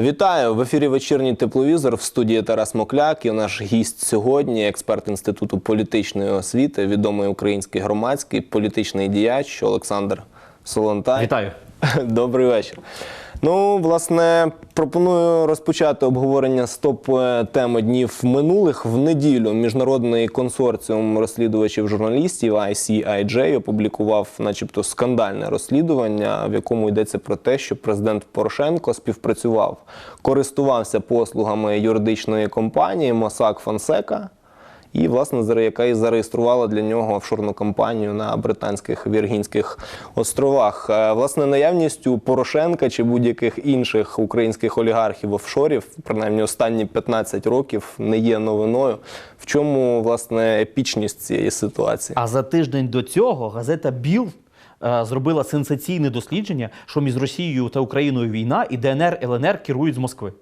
Вітаю в ефірі вечірній тепловізор в студії Тарас Мокляк. І наш гість сьогодні, експерт інституту політичної освіти, відомий український громадський політичний діяч Олександр Солонтай. Вітаю. Добрий вечір. Ну, власне, пропоную розпочати обговорення стоп теми днів минулих. В неділю міжнародний консорціум розслідувачів журналістів ICIJ опублікував, начебто, скандальне розслідування, в якому йдеться про те, що президент Порошенко співпрацював, користувався послугами юридичної компанії Mossack Fonseca, і, власне, яка і зареєструвала для нього офшорну компанію на британських Віргінських островах. Е, Власне, наявністю Порошенка чи будь-яких інших українських олігархів офшорів, принаймні останні 15 років, не є новиною. В чому власне епічність цієї ситуації? А за тиждень до цього газета Біл е, зробила сенсаційне дослідження, що між Росією та Україною війна і ДНР ЛНР керують з Москви.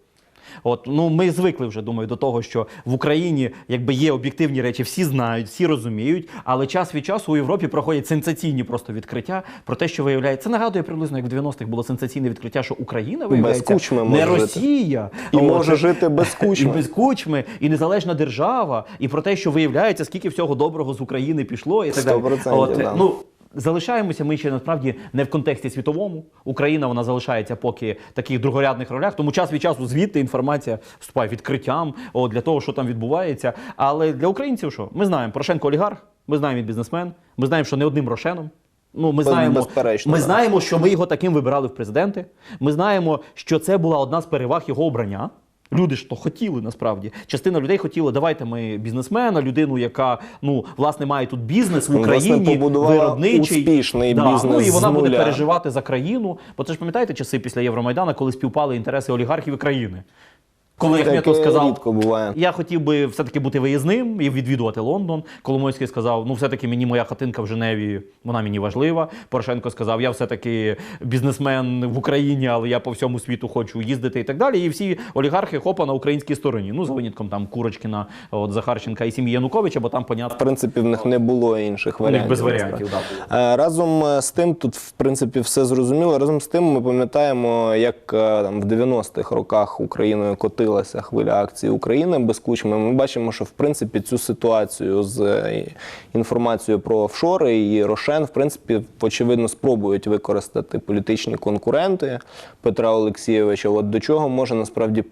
От ну ми звикли вже думаю до того, що в Україні якби є об'єктивні речі, всі знають, всі розуміють, але час від часу у Європі проходять сенсаційні просто відкриття про те, що виявляється. Це нагадує приблизно як в 90-х було сенсаційне відкриття, що Україна виявляється кучми не може жити. Росія І От. може жити без кучми. І без кучми, і незалежна держава, і про те, що виявляється, скільки всього доброго з України пішло, і так далі. 100%, да. ну, залишаємося ми ще насправді не в контексті світовому. Україна вона залишається поки в таких другорядних ролях. Тому час від часу звідти інформація вступає відкриттям о, для того, що там відбувається. Але для українців що? Ми знаємо, Порошенко олігарх, ми знаємо він бізнесмен, ми знаємо, що не одним Рошеном. Ну, ми знаємо, ми знаємо, що ми його таким вибирали в президенти. Ми знаємо, що це була одна з переваг його обрання. Люди ж то хотіли насправді. Частина людей хотіла, давайте ми бізнесмена, людину, яка ну власне має тут бізнес в Україні, виробничий успішний да, бізнес Ну і вона з буде переживати за країну. Бо це ж пам'ятаєте часи після Євромайдана, коли співпали інтереси олігархів і країни. Коли Таке Ахметов сказав, рідко буває. я хотів би все-таки бути виїзним і відвідувати Лондон. Коломойський сказав: ну, все-таки мені моя хатинка в Женеві, вона мені важлива. Порошенко сказав, я все-таки бізнесмен в Україні, але я по всьому світу хочу їздити і так далі. І всі олігархи хопа на українській стороні. Ну, за винятком там Курочкіна, от Захарченка і сім'ї Януковича, бо там В принципі, в них не було інших варіантів. без варіантів, да. Е, Разом е, з тим, тут в принципі все зрозуміло. Разом з тим, ми пам'ятаємо, як е, там в 90-х роках Україною котилася хвиля акції України без кучми. Ми бачимо, що в принципі цю ситуацію з е, інформацією про офшори і Рошен, в принципі, очевидно, спробують використати політичні конкуренти Петра Олексійовича. От до чого може насправді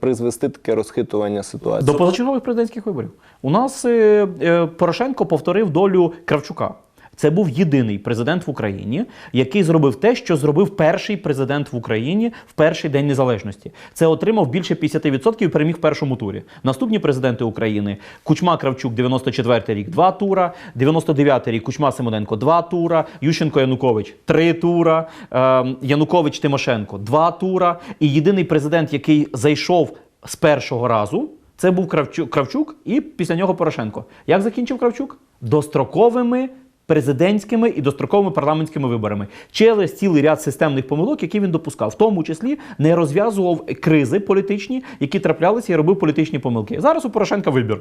призвести таке розхитування ситуації? До позачергових президентських виборів. У нас е, е, Порошенко повторив долю Кравчука. Це був єдиний президент в Україні, який зробив те, що зробив перший президент в Україні в перший день незалежності. Це отримав більше 50% і переміг в першому турі. Наступні президенти України: Кучма Кравчук, 94 рік, два тура, 99 рік Кучма Симоненко, два тура, Ющенко Янукович, три тура, е, Янукович Тимошенко, два тура. І єдиний президент, який зайшов з першого разу. Це був Кравчук, Кравчук і після нього Порошенко. Як закінчив Кравчук? Достроковими президентськими і достроковими парламентськими виборами через цілий ряд системних помилок, які він допускав, в тому числі не розв'язував кризи політичні, які траплялися, і робив політичні помилки. Зараз у Порошенка вибір.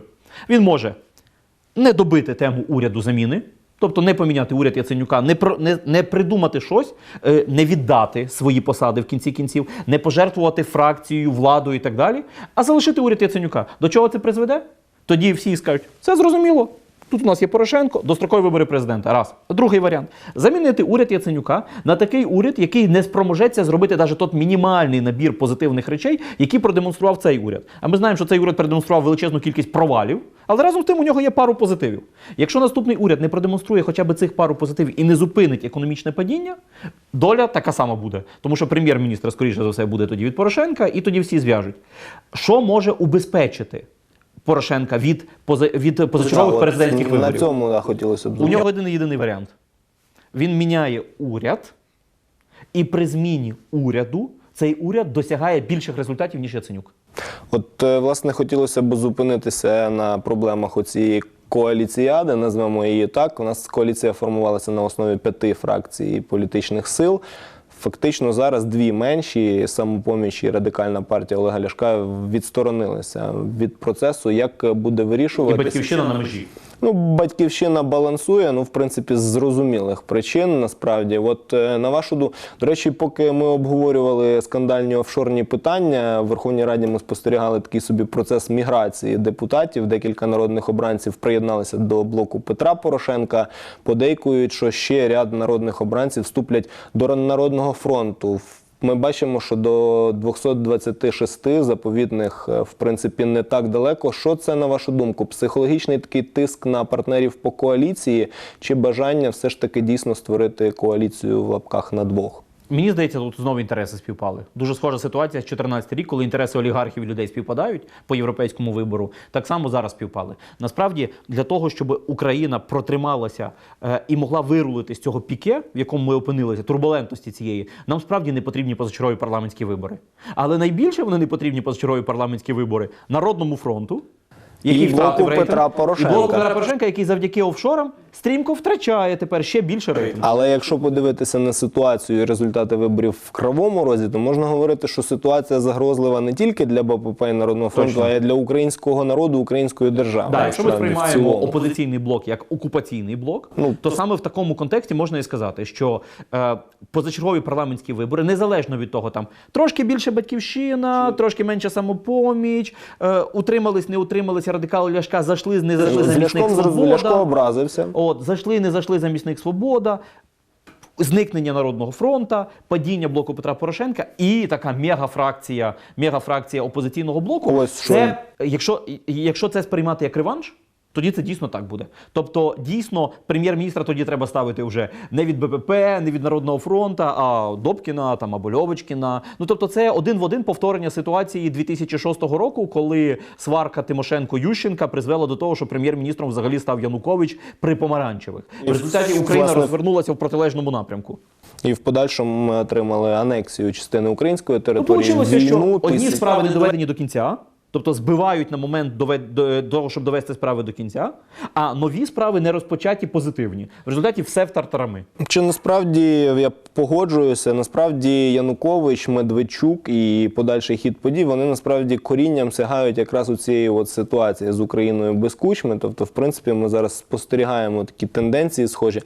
Він може не добити тему уряду заміни. Тобто не поміняти уряд Яценюка, не про не, не придумати щось, е, не віддати свої посади в кінці кінців, не пожертвувати фракцією, владою і так далі, а залишити уряд Яценюка. До чого це призведе? Тоді всі скажуть, це зрозуміло. Тут у нас є Порошенко, дострокові вибори президента. Раз. Другий варіант замінити уряд Яценюка на такий уряд, який не спроможеться зробити навіть тот мінімальний набір позитивних речей, які продемонстрував цей уряд. А ми знаємо, що цей уряд продемонстрував величезну кількість провалів, але разом з тим у нього є пару позитивів. Якщо наступний уряд не продемонструє хоча б цих пару позитивів і не зупинить економічне падіння, доля така сама буде. Тому що прем'єр-міністр, скоріше за все, буде тоді від Порошенка, і тоді всі зв'яжуть. Що може убезпечити? Порошенка від, пози- від позачергових президентських на цьому да, хотілося б У нього один єдиний варіант. Він міняє уряд, і при зміні уряду цей уряд досягає більших результатів, ніж Яценюк. От, е, власне, хотілося б зупинитися на проблемах оцієї коаліціяди, назвемо її так. У нас коаліція формувалася на основі п'яти фракцій політичних сил. Фактично зараз дві менші самопоміч і радикальна партія Олега Ляшка відсторонилися від процесу. Як буде І вирішувати батьківщина на межі. Ну, батьківщина балансує, ну, в принципі, з зрозумілих причин. Насправді, от е, на вашу думку, до речі, поки ми обговорювали скандальні офшорні питання, в Верховній Раді ми спостерігали такий собі процес міграції депутатів. Декілька народних обранців приєдналися до блоку Петра Порошенка. Подейкують, що ще ряд народних обранців вступлять до Народного фронту. Ми бачимо, що до 226 заповідних, е, в принципі, не так далеко. Що це на вашу думку? Психологічний такий тиск на партнерів по коаліції, чи бажання все ж таки дійсно створити коаліцію в лапках на двох? Мені здається, тут знову інтереси співпали. Дуже схожа ситуація з 14 рік, коли інтереси олігархів і людей співпадають по європейському вибору. Так само зараз співпали. Насправді, для того, щоб Україна протрималася е, і могла вирулити з цього піке, в якому ми опинилися, турбулентності цієї, нам справді не потрібні позачергові парламентські вибори. Але найбільше вони не потрібні позачергові парламентські вибори народному фронту. І втратив блоку рейтинг, Петра Порошенка. І блоку Петра Порошенка, який завдяки офшорам стрімко втрачає тепер ще більше рейтингу. Але якщо подивитися на ситуацію і результати виборів в кривому розі, то можна говорити, що ситуація загрозлива не тільки для БПП і Народного фронту, Точно. а й для українського народу, української держави. Да, якщо ми сприймаємо опозиційний блок як окупаційний блок, Ну, то саме в такому контексті можна і сказати, що е, позачергові парламентські вибори, незалежно від того, там трошки більше батьківщина, трошки менше самопоміч, е, утримались, не утрималися радикали Ляшка, зайшли, не зайшли з замісник Ляшком зрозуміло, Ляшко свобода. образився. От, зайшли, не зайшли замісник свобода. Зникнення Народного фронту, падіння блоку Петра Порошенка і така мегафракція, мегафракція опозиційного блоку. Ось що це, якщо, якщо це сприймати як реванш, тоді це дійсно так буде. Тобто, дійсно, прем'єр-міністра тоді треба ставити вже не від БПП, не від Народного фронту, а Добкіна там або Льовочкіна. Ну тобто, це один в один повторення ситуації 2006 року, коли сварка Тимошенко Ющенка призвела до того, що прем'єр-міністром взагалі став Янукович при помаранчевих. В результаті Україна власне, розвернулася в протилежному напрямку. І в подальшому ми отримали анексію частини української Ну, території. вийшло, що одні справи не доведені до кінця, тобто збивають на момент того, щоб довести справи до кінця, а нові справи не розпочаті позитивні. В результаті все в тартарами. Чи насправді я погоджуюся? Насправді Янукович, Медведчук і подальший хід подій вони насправді корінням сягають якраз у цієї от ситуації з Україною без кучми. Тобто, в принципі, ми зараз спостерігаємо такі тенденції схожі.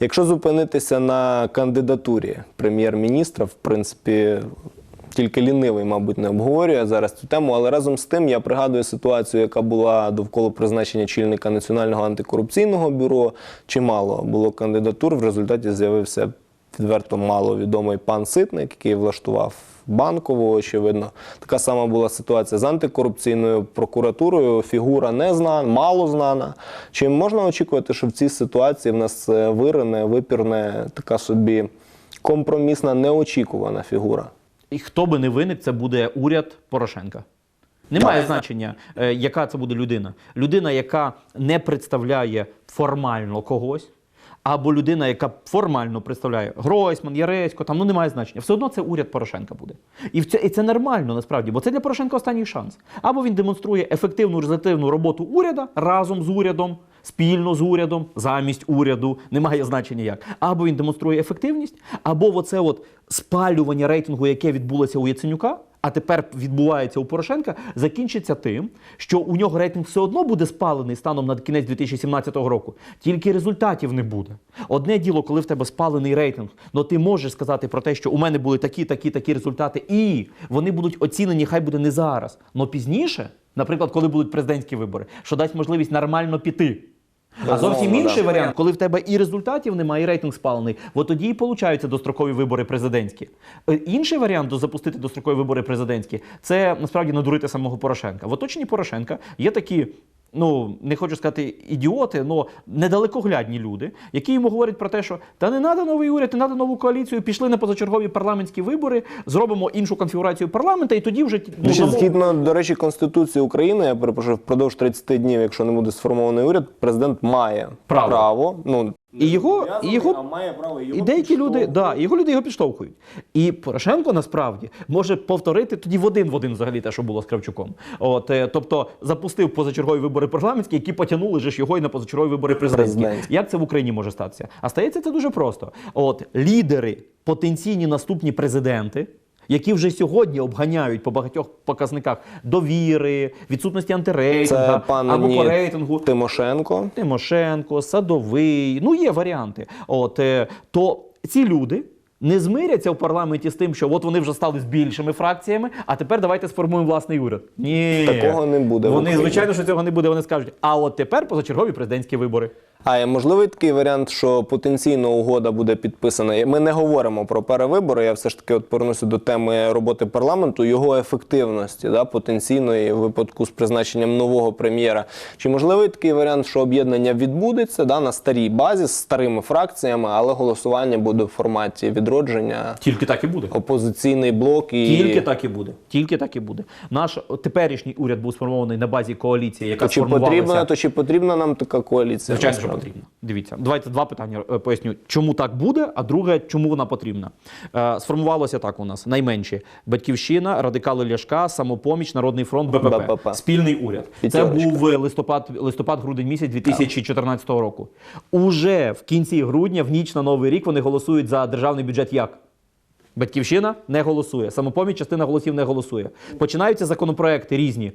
Якщо зупинитися на кандидатурі прем'єр-міністра, в принципі. Тільки лінивий, мабуть, не обговорює зараз цю тему, але разом з тим я пригадую ситуацію, яка була довкола призначення чільника Національного антикорупційного бюро. Чимало було кандидатур. В результаті з'явився відверто маловідомий пан Ситник, який влаштував банкову. Очевидно, така сама була ситуація з антикорупційною прокуратурою. Фігура не знана, мало знана. Чи можна очікувати, що в цій ситуації в нас е, вирине, випірне така собі компромісна, неочікувана фігура? І хто би не виник, це буде уряд Порошенка. Немає значення, е, яка це буде людина. Людина, яка не представляє формально когось, або людина, яка формально представляє Гройсман, Яресько, там ну немає значення. Все одно це уряд Порошенка буде. І, це, і це нормально насправді, бо це для Порошенка останній шанс. Або він демонструє ефективну результативну роботу уряда разом з урядом, спільно з урядом, замість уряду, немає значення як. Або він демонструє ефективність, або оце от спалювання рейтингу, яке відбулося у Яценюка. А тепер відбувається у Порошенка, закінчиться тим, що у нього рейтинг все одно буде спалений станом на кінець 2017 року. Тільки результатів не буде. Одне діло, коли в тебе спалений рейтинг, ну ти можеш сказати про те, що у мене були такі, такі, такі результати, і вони будуть оцінені, хай буде не зараз, але пізніше, наприклад, коли будуть президентські вибори, що дасть можливість нормально піти. А зовсім інший варіант, коли в тебе і результатів немає, і рейтинг спалений, от тоді і получаються дострокові вибори президентські. Е, Інший варіант запустити дострокові вибори президентські це насправді надурити самого Порошенка. В оточенні Порошенка є такі. Ну, не хочу сказати ідіоти, але недалекоглядні люди, які йому говорять про те, що та не треба новий уряд, не треба нову коаліцію, пішли на позачергові парламентські вибори, зробимо іншу конфігурацію парламента, і тоді вже ну, Ще згідно, до речі, Конституції України, я перепрошую, впродовж 30 днів, якщо не буде сформований уряд, президент має Право. право ну, І його, і його а має право і деякі люди, да, і його люди його підштовхують. І Порошенко насправді може повторити тоді в один в один взагалі те, що було з Кравчуком. От, е, тобто запустив позачергові вибори парламентські, які потягнули ж його і на позачергові вибори. Президентські. Як це в Україні може статися? А стається це дуже просто. От лідери, потенційні наступні президенти. Які вже сьогодні обганяють по багатьох показниках довіри, відсутності антирейтингу або по рейтингу. Тимошенко. Тимошенко, Садовий, ну є варіанти. От е, то ці люди. Не змиряться в парламенті з тим, що от вони вже стали з більшими фракціями, а тепер давайте сформуємо власний уряд. Ні, Такого не буде Вони звичайно, що цього не буде. Вони скажуть, а от тепер позачергові президентські вибори. А є можливий такий варіант, що потенційно угода буде підписана. Ми не говоримо про перевибори. Я все ж таки от повернуся до теми роботи парламенту, його ефективності, да, потенційної в випадку з призначенням нового прем'єра. Чи можливий такий варіант, що об'єднання відбудеться да, на старій базі з старими фракціями, але голосування буде в форматі відродження, Тільки так і буде. опозиційний блок і Тільки так і буде. Тільки так і буде. Наш теперішній уряд був сформований на базі коаліції, яка то чи сформувалася. потрібна, то чи потрібна нам така коаліція? Звичайно, що потрібно. Дивіться, давайте два питання е, поясню, чому так буде, а друге, чому вона потрібна. Е, сформувалося так у нас найменші: Батьківщина, радикали Ляшка, самопоміч, Народний фронт, БПП. БПП. Спільний уряд. Це був е, листопад, листопад-грудень місяць 2014 року. Уже в кінці грудня, в ніч на новий рік, вони голосують за державний бюджет як? Батьківщина не голосує. Самопоміч частина голосів не голосує. Починаються законопроекти різні.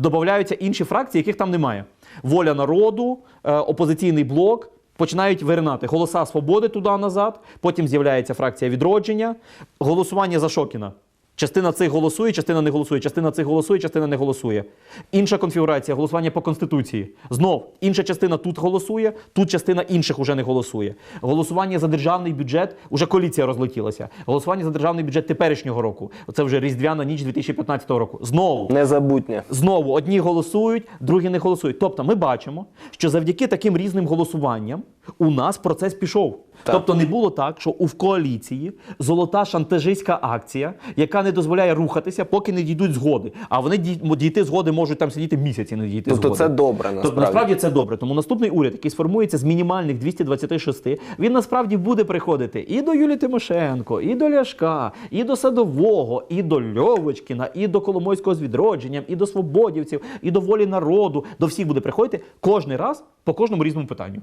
Додаються інші фракції, яких там немає. Воля народу, е, опозиційний блок. Починають виринати голоса свободи туди назад. Потім з'являється фракція відродження. Голосування за Шокіна. Частина цих голосує, частина не голосує, частина цих голосує, частина не голосує. Інша конфігурація голосування по конституції. Знов інша частина тут голосує, тут частина інших уже не голосує. Голосування за державний бюджет уже коаліція розлетілася. Голосування за державний бюджет теперішнього року. Це вже різдвяна ніч 2015 року. Знову Незабутнє. Знову одні голосують, другі не голосують. Тобто ми бачимо, що завдяки таким різним голосуванням у нас процес пішов. Так. Тобто не було так, що у в коаліції золота шантажистська акція, яка не дозволяє рухатися, поки не дійдуть згоди. А вони дійти згоди можуть там сидіти місяці, не дійти Тобто згоди. це добре, Тобто насправді. насправді це добре. Тому наступний уряд, який сформується з мінімальних 226, він насправді буде приходити і до Юлії Тимошенко, і до Ляшка, і до Садового, і до Льовочкіна, і до Коломойського з відродженням, і до свободівців, і до волі народу. До всіх буде приходити кожний раз по кожному різному питанню.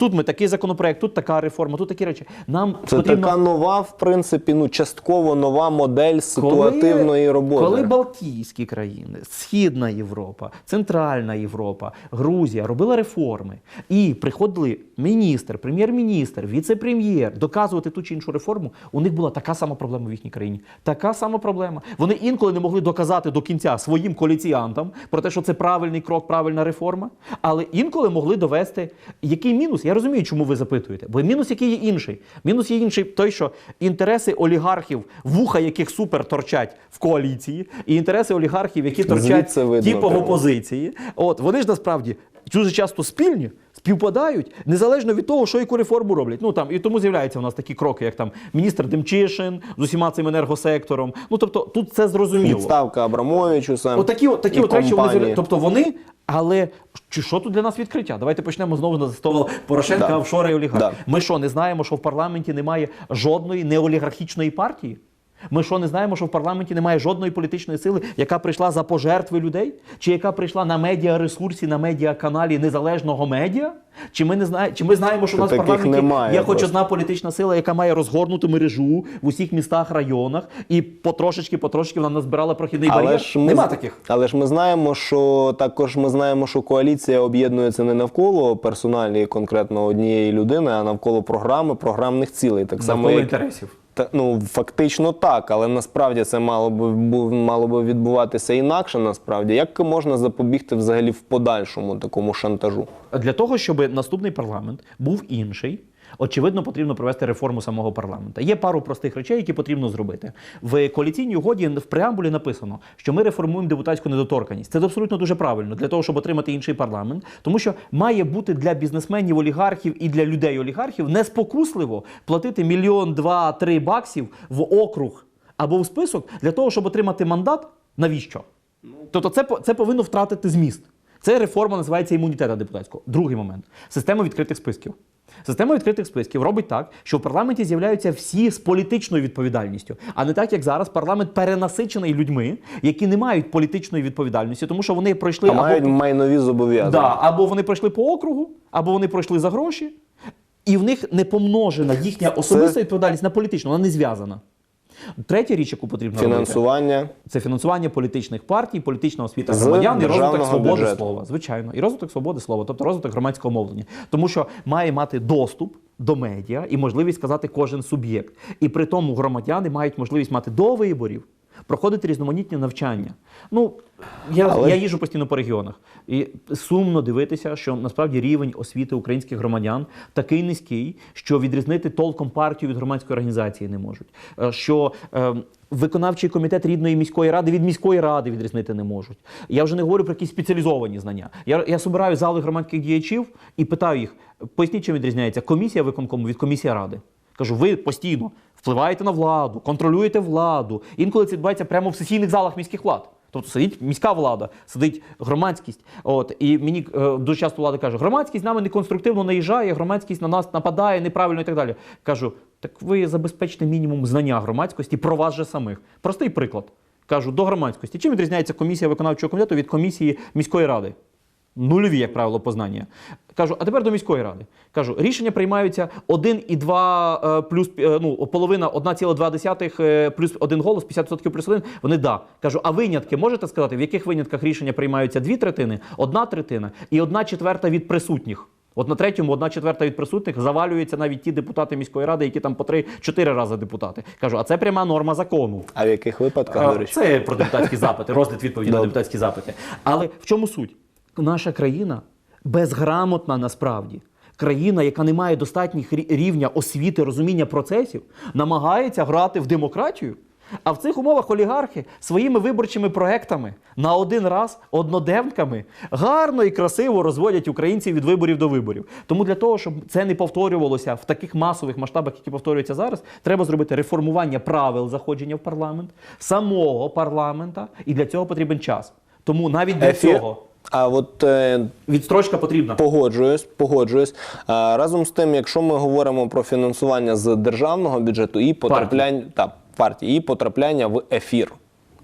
Тут ми такий законопроект, тут така реформа, тут такі речі. Нам Це потрібно така нова, в принципі, ну частково нова модель ситуативної роботи. Коли Балтійські країни, Східна Європа, Центральна Європа, Грузія робила реформи, і приходили міністр, прем'єр-міністр, віце-прем'єр доказувати ту чи іншу реформу, у них була така сама проблема в їхній країні. Така сама проблема. Вони інколи не могли доказати до кінця своїм коаліціянтам про те, що це правильний крок, правильна реформа, але інколи могли довести, який мінус. Я розумію, чому ви запитуєте, бо мінус який є інший. Мінус є інший той, що інтереси олігархів, вуха яких супер торчать в коаліції, і інтереси олігархів, які торчать типу в опозиції. От вони ж насправді дуже часто спільні. Співпадають незалежно від того, що яку реформу роблять. Ну там і тому з'являються у нас такі кроки, як там міністр Демчишин з усіма цим енергосектором. Ну тобто тут це зрозуміло. Відставка Абрамовичу сам. Отакі, от, такі от речі вони з'являються. Тобто вони, але чи що тут для нас відкриття? Давайте почнемо знову з того Порошенка, Да. офшори і олігархи. Да. Ми що, не знаємо, що в парламенті немає жодної неолігархічної партії? Ми що не знаємо, що в парламенті немає жодної політичної сили, яка прийшла за пожертви людей, чи яка прийшла на медіаресурсі, на медіаканалі незалежного медіа? Чи ми не знаємо, чи ми знаємо, що у нас в парламенті немає є хоч просто. одна політична сила, яка має розгорнуту мережу в усіх містах, районах, і потрошечки, потрошечки вона назбирала прохідний Але бар'єр? ж, ми, Нема таких. але ж ми знаємо, що також ми знаємо, що коаліція об'єднується не навколо персоналі конкретно однієї людини, а навколо програми, програмних цілей. Так само Навколо як інтересів. Ну, фактично так, але насправді це мало би мало би відбуватися інакше. Насправді, як можна запобігти взагалі в подальшому такому шантажу? Для того, щоб наступний парламент був інший, очевидно, потрібно провести реформу самого парламента. Є пару простих речей, які потрібно зробити. В коаліційній угоді в преамбулі написано, що ми реформуємо депутатську недоторканність. Це абсолютно дуже правильно для того, щоб отримати інший парламент, тому що має бути для бізнесменів, олігархів і для людей олігархів неспокусливо платити мільйон, два, три баксів в округ або в список для того, щоб отримати мандат. Навіщо? Тобто це, це повинно втратити зміст. Це реформа називається імунітета депутатського. Другий момент система відкритих списків. Система відкритих списків робить так, що в парламенті з'являються всі з політичною відповідальністю, а не так, як зараз парламент перенасичений людьми, які не мають політичної відповідальності, тому що вони пройшли А або, мають майнові зобов'язання. да, або вони пройшли по округу, або вони пройшли за гроші, і в них не помножена їхня особиста відповідальність на політичну, вона не зв'язана. Третя річ, яку потрібно робити, це фінансування політичних партій, політична освіта громадян і розвиток свободи бюджету. слова. Звичайно, і розвиток свободи слова, тобто розвиток громадського мовлення. Тому що має мати доступ до медіа і можливість сказати кожен суб'єкт. І при тому громадяни мають можливість мати до виборів. Проходити різноманітні навчання. Ну я, Але- я їжджу постійно по регіонах, і сумно дивитися, що насправді рівень освіти українських громадян такий низький, що відрізнити толком партію від громадської організації не можуть. Е, Що е, виконавчий комітет рідної міської ради від міської ради відрізнити не можуть. Я вже не говорю про якісь спеціалізовані знання. Я, я собираю зали громадських діячів і питаю їх: поясніть, чим відрізняється комісія виконкому від комісії ради. Кажу, ви постійно впливаєте на владу, контролюєте владу. Інколи це відбувається прямо в сесійних залах міських влад. Тобто сидить міська влада, сидить громадськість. От і мені е, дуже часто влада каже, громадськість з нами неконструктивно наїжджає, громадськість на нас нападає неправильно і так далі. Кажу, так ви забезпечте мінімум знання громадськості про вас же самих. Простий приклад. Кажу, до громадськості. Чим відрізняється комісія виконавчого комітету від комісії міської ради? Нульові, як правило, познання. Кажу, а тепер до міської ради. Кажу, рішення приймаються 1,2 е, плюс е, ну, половина 1,2 е, плюс один голос, 50% плюс один. Вони да. Кажу, а винятки можете сказати, в яких винятках рішення приймаються дві третини, одна третина і одна четверта від присутніх. От на третьому одна четверта від присутніх завалюються навіть ті депутати міської ради, які там по три-чотири рази депутати. Кажу, а це пряма норма закону. А в яких випадках, А. Це про депутатські запити, розгляд відповіді на депутатські запити. Але в чому суть? Наша країна безграмотна насправді. Країна, яка не має достатніх рівня освіти, розуміння процесів, намагається грати в демократію. А в цих умовах олігархи своїми виборчими проектами на один раз одноденками гарно і красиво розводять українців від виборів до виборів. Тому для того, щоб це не повторювалося в таких масових масштабах, які повторюються зараз, треба зробити реформування правил заходження в парламент, самого парламента, і для цього потрібен час. Тому навіть для цього А от е, відстрочка потрібна. Погоджуюсь, погоджуюсь. А, разом з тим, якщо ми говоримо про фінансування з державного бюджету і потрапляння та партії, і потрапляння в ефір.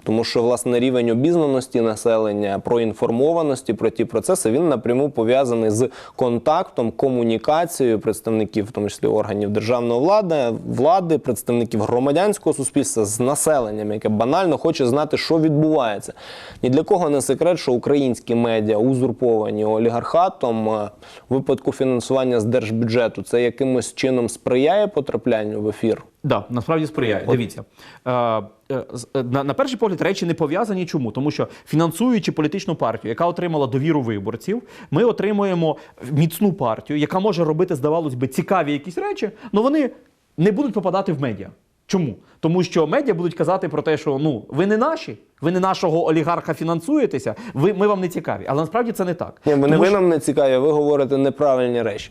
Тому що власне рівень обізнаності населення, проінформованості про ті процеси він напряму пов'язаний з контактом, комунікацією представників, в тому числі органів державної влади, влади, представників громадянського суспільства з населенням, яке банально хоче знати, що відбувається. Ні для кого не секрет, що українські медіа узурповані олігархатом випадку фінансування з держбюджету. Це якимось чином сприяє потраплянню в ефір. Да, насправді сприяє. Дивіться. Е, е, е, на, на перший погляд речі не пов'язані. Чому? Тому що фінансуючи політичну партію, яка отримала довіру виборців, ми отримуємо міцну партію, яка може робити, здавалось би, цікаві якісь речі, але вони не будуть попадати в медіа. Чому? Тому що медіа будуть казати про те, що ну ви не наші, ви не нашого олігарха фінансуєтеся, ви ми вам не цікаві. Але насправді це не так. Ні, ви, не ви що- нам не цікаві, ви говорите неправильні речі.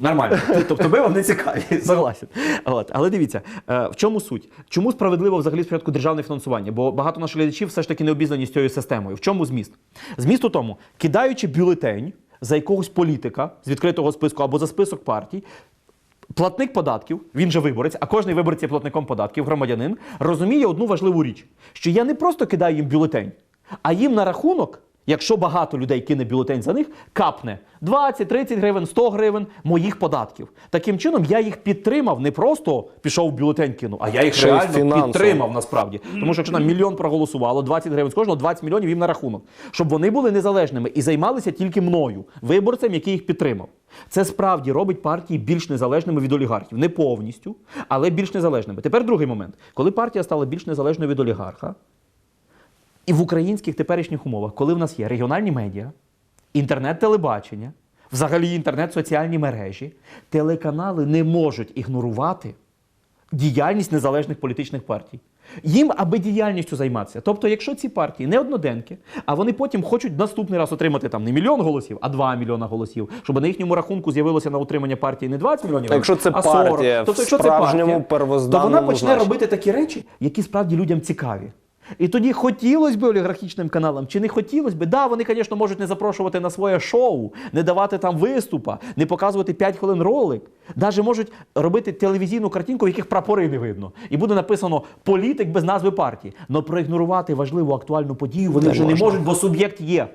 Нормально. Тобто ви вам не цікаві, согласен. От. Але дивіться, е, в чому суть? Чому справедливо взагалі спочатку державне фінансування? Бо багато наших глядачів все ж таки не обізнані з цією системою. В чому зміст? Зміст у тому, кидаючи бюлетень за якогось політика з відкритого списку або за список партій, Платник податків, він же виборець, а кожний виборець є платником податків, громадянин, розуміє одну важливу річ: що я не просто кидаю їм бюлетень, а їм на рахунок, якщо багато людей кине бюлетень за них, капне 20, 30 гривень, 100 гривень моїх податків. Таким чином я їх підтримав, не просто пішов в бюлетень кинув, а я їх Ще реально фінансово. підтримав насправді. Тому що якщо там мільйон проголосувало, 20 гривень з кожного, 20 мільйонів їм на рахунок. Щоб вони були незалежними і займалися тільки мною, виборцем, який їх підтримав. Це справді робить партії більш незалежними від олігархів. Не повністю, але більш незалежними. Тепер другий момент. Коли партія стала більш незалежною від олігарха, і в українських теперішніх умовах, коли в нас є регіональні медіа, інтернет-телебачення, взагалі інтернет-соціальні мережі, телеканали не можуть ігнорувати діяльність незалежних політичних партій. Їм аби діяльністю займатися. Тобто, якщо ці партії не одноденки, а вони потім хочуть наступний раз отримати там не мільйон голосів, а 2 мільйона голосів, щоб на їхньому рахунку з'явилося на утримання партії не 20 мільйонів, А якщо це а 40. партія тобто, якщо це партія, то вона почне значенні. робити такі речі, які справді людям цікаві. І тоді хотілося б олігархічним каналам, чи не хотілося б? Да, вони, звісно, можуть не запрошувати на своє шоу, не давати там виступа, не показувати 5 хвилин ролик. Навіть можуть робити телевізійну картинку, в яких прапори не видно. І буде написано політик без назви партії. Но проігнорувати важливу актуальну подію вони Не вже не можуть, бо суб'єкт є.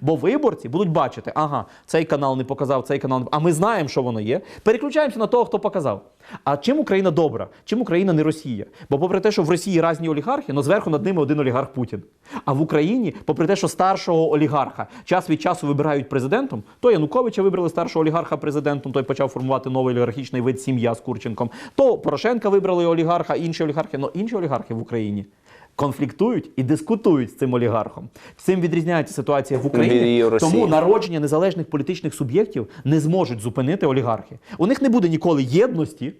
Бо виборці будуть бачити, ага, цей канал не показав, цей канал не а ми знаємо, що воно є. Переключаємося на того, хто показав. А чим Україна добра? Чим Україна не Росія? Бо попри те, що в Росії різні олігархи, але зверху над ними один олігарх Путін. А в Україні, попри те, що старшого олігарха час від часу вибирають президентом, то Януковича вибрали старшого олігарха президентом, той почав формувати новий олігархічний вид сім'я з Курченком. То Порошенка вибрали олігарха, інші олігархи, але інші олігархи в Україні. Конфліктують і дискутують з цим олігархом. Цим відрізняється ситуація в Україні. Тому народження незалежних політичних суб'єктів не зможуть зупинити олігархи. У них не буде ніколи єдності,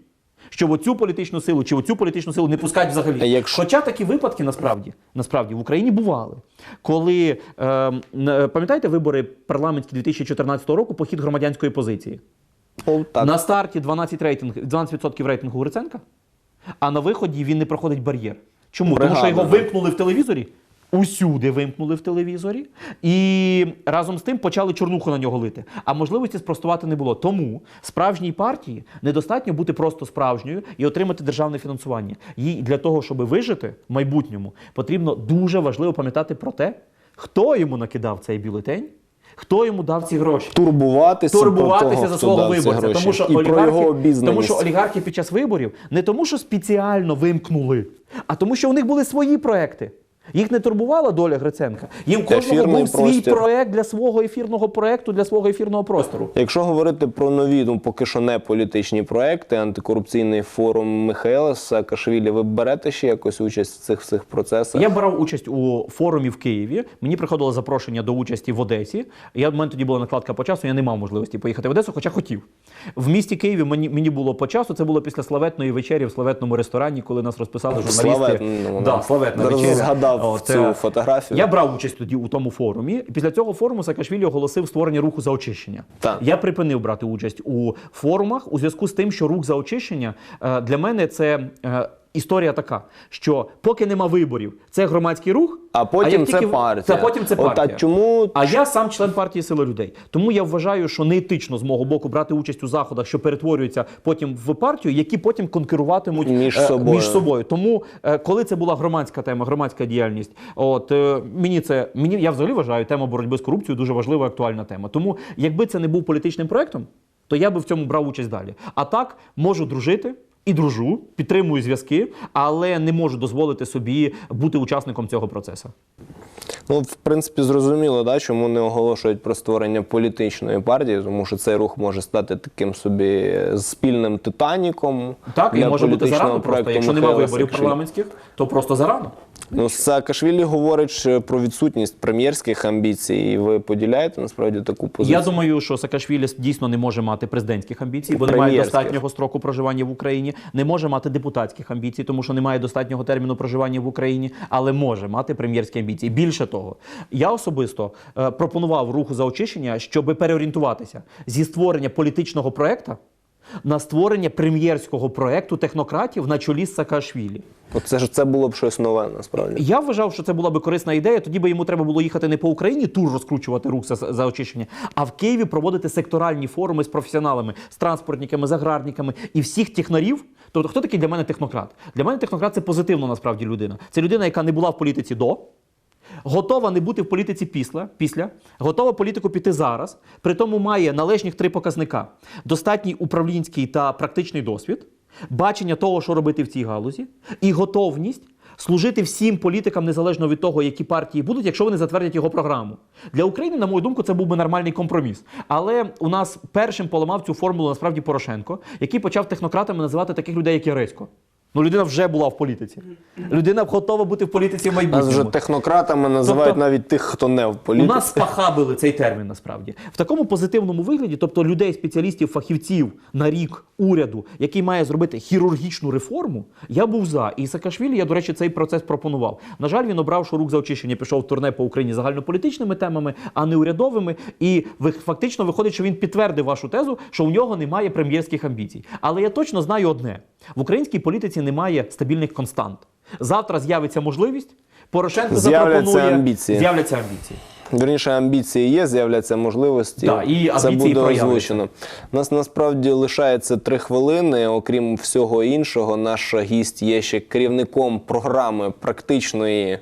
щоб оцю політичну силу чи оцю політичну силу не пускати взагалі. Якщо- Хоча такі випадки насправді, насправді в Україні бували. Коли е, е, пам'ятаєте вибори парламентські 2014 року, похід громадянської позиції? Ну, так. На старті 12 рейтинг, 12% рейтингу Гриценка, а на виході він не проходить бар'єр. Чому? Тому що його вимкнули в телевізорі. Усюди вимкнули в телевізорі, і разом з тим почали чорнуху на нього лити. А можливості спростувати не було. Тому справжній партії недостатньо бути просто справжньою і отримати державне фінансування. Їй для того, щоб вижити в майбутньому, потрібно дуже важливо пам'ятати про те, хто йому накидав цей бюлетень, хто йому дав ці гроші Турбуватися, турбуватися про того, за свого виборця. Тому що, і про його тому що олігархи під час виборів не тому, що спеціально вимкнули, а тому, що у них були свої проекти. Їх не турбувала доля Гриценка. Їм кожного був свій простір. проект для свого ефірного проекту, для свого ефірного простору. Якщо говорити про нові, ну поки що не політичні проекти, антикорупційний форум Михайла Саакашвілі, ви берете ще якось участь в цих всіх процесах? Я брав участь у форумі в Києві. Мені приходило запрошення до участі в Одесі. Я в мене тоді була накладка по часу. Я не мав можливості поїхати в Одесу, хоча хотів. В місті Києві мені, мені було по часу. Це було після славетної вечері в славетному ресторані, коли нас розписали журналісти. Славетному, да, да. славетна вечеря. згадав От, цю е, фотографію. Я брав участь тоді у тому форумі. Після цього форуму Саакашвілі оголосив створення руху за очищення. Так. Я припинив брати участь у форумах у зв'язку з тим, що рух за очищення е, для мене це. Історія така, що поки нема виборів, це громадський рух, А потім як це тільки- партія. Та потім це От, а партія. чому- А я сам член партії Сила людей. Тому я вважаю, що неетично з мого боку брати участь у заходах, що перетворюються потім в партію, які потім конкуруватимуть Між е, собою. між собою. Тому, е, коли це була громадська тема, громадська діяльність, от е, мені це мені я взагалі вважаю тема боротьби з корупцією дуже важлива актуальна тема. Тому, якби це не був політичним проектом, то я би в цьому брав участь далі. А так можу дружити. І дружу, підтримую зв'язки, але не можу дозволити собі бути учасником цього процесу. Ну, в принципі, зрозуміло, да, чому не оголошують про створення політичної партії, тому що цей рух може стати таким собі спільним титаніком. Так, і може бути зарано просто. Якщо немає виборів парламентських, то просто зарано. Ну, Саакашвілі говорить про відсутність прем'єрських амбіцій, і ви поділяєте насправді таку позицію? Я думаю, що Саакашвілі дійсно не може мати президентських амбіцій, бо немає достатнього строку проживання в Україні, не може мати депутатських амбіцій, тому що немає достатнього терміну проживання в Україні, але може мати прем'єрські амбіції. Більше того, я особисто е, пропонував руху за очищення, щоб переорієнтуватися зі створення політичного проекту на створення прем'єрського проекту технократів на чолі з Саакашвілі. Оце ж це було б щось нове, насправді. Я вважав, що це була би корисна ідея. Тоді би йому треба було їхати не по Україні, тур розкручувати рух за, за очищення, а в Києві проводити секторальні форуми з професіоналами, з транспортниками, з аграрниками і всіх технарів. Тобто, хто такий для мене технократ? Для мене технократ це позитивно насправді людина. Це людина, яка не була в політиці до. Готова не бути в політиці після, після, готова політику піти зараз, при тому має належних три показника: достатній управлінський та практичний досвід, бачення того, що робити в цій галузі, і готовність служити всім політикам незалежно від того, які партії будуть, якщо вони затвердять його програму. Для України, на мою думку, це був би нормальний компроміс. Але у нас першим поламав цю формулу насправді Порошенко, який почав технократами називати таких людей, як Яресько. Ну, людина вже була в політиці. Людина готова бути в політиці в Нас вже майбутньому. технократами називають Тобто- навіть тих, хто не в політиці. У нас спахабили цей термін насправді в такому позитивному вигляді, тобто людей, спеціалістів, фахівців на рік уряду, який має зробити хірургічну реформу. Я був за. І Саакашвілі, я, до речі, цей процес пропонував. На жаль, він обрав, що рук за очищення пішов в турне по Україні загальнополітичними темами, а не урядовими. І фактично виходить, що він підтвердив вашу тезу, що у нього немає прем'єрських амбіцій. Але я точно знаю одне: в українській політиці немає стабільних констант. Завтра з'явиться можливість. Порошенко З'являться запропонує амбіції. з'являться амбіції. Вірніше, амбіції є, з'являться можливості. Да, і це буде озвучено. У нас насправді лишається три хвилини. Окрім всього іншого, наш гість є ще керівником програми практичної,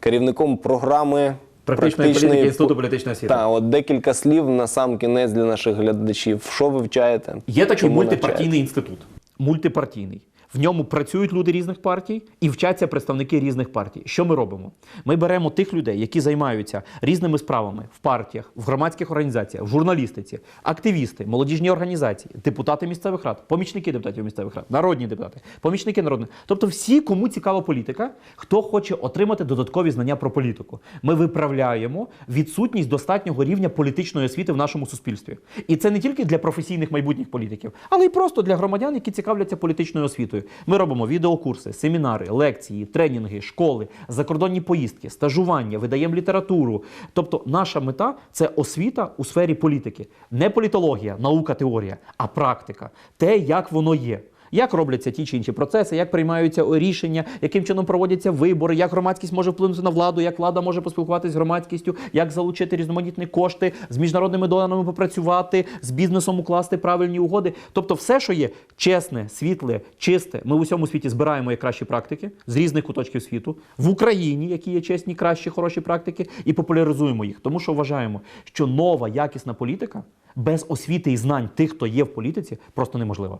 керівником програми Практичної політики Інституту політичної освіти. Так, от декілька слів на сам кінець для наших глядачів. Що ви вчаєте? Є такий мультипартійний інститут. Мультипартійний. В ньому працюють люди різних партій і вчаться представники різних партій. Що ми робимо? Ми беремо тих людей, які займаються різними справами в партіях, в громадських організаціях, в журналістиці, активісти, молодіжні організації, депутати місцевих рад, помічники депутатів місцевих рад, народні депутати, помічники народних. Тобто всі, кому цікава політика, хто хоче отримати додаткові знання про політику. Ми виправляємо відсутність достатнього рівня політичної освіти в нашому суспільстві. І це не тільки для професійних майбутніх політиків, але й просто для громадян, які цікавляться політичною освітою. Ми робимо відеокурси, семінари, лекції, тренінги, школи, закордонні поїздки, стажування, видаємо літературу. Тобто, наша мета це освіта у сфері політики, не політологія, наука, теорія, а практика, те, як воно є. Як робляться ті чи інші процеси, як приймаються рішення, яким чином проводяться вибори, як громадськість може вплинути на владу, як влада може поспілкуватися з громадськістю, як залучити різноманітні кошти, з міжнародними донорами попрацювати, з бізнесом укласти правильні угоди. Тобто, все, що є чесне, світле, чисте, ми в усьому світі збираємо як кращі практики з різних куточків світу в Україні, які є чесні, кращі, хороші практики, і популяризуємо їх, тому що вважаємо, що нова якісна політика без освіти і знань тих, хто є в політиці, просто неможлива.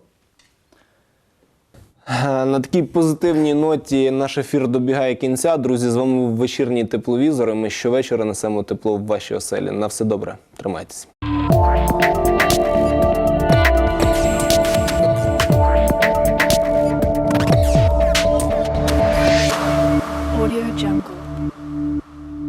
Е, На такій позитивній ноті наш ефір добігає кінця. Друзі, з вами вечірній тепловізор. і Ми щовечора несемо тепло в вашій оселі. На все добре. Тримайтесь.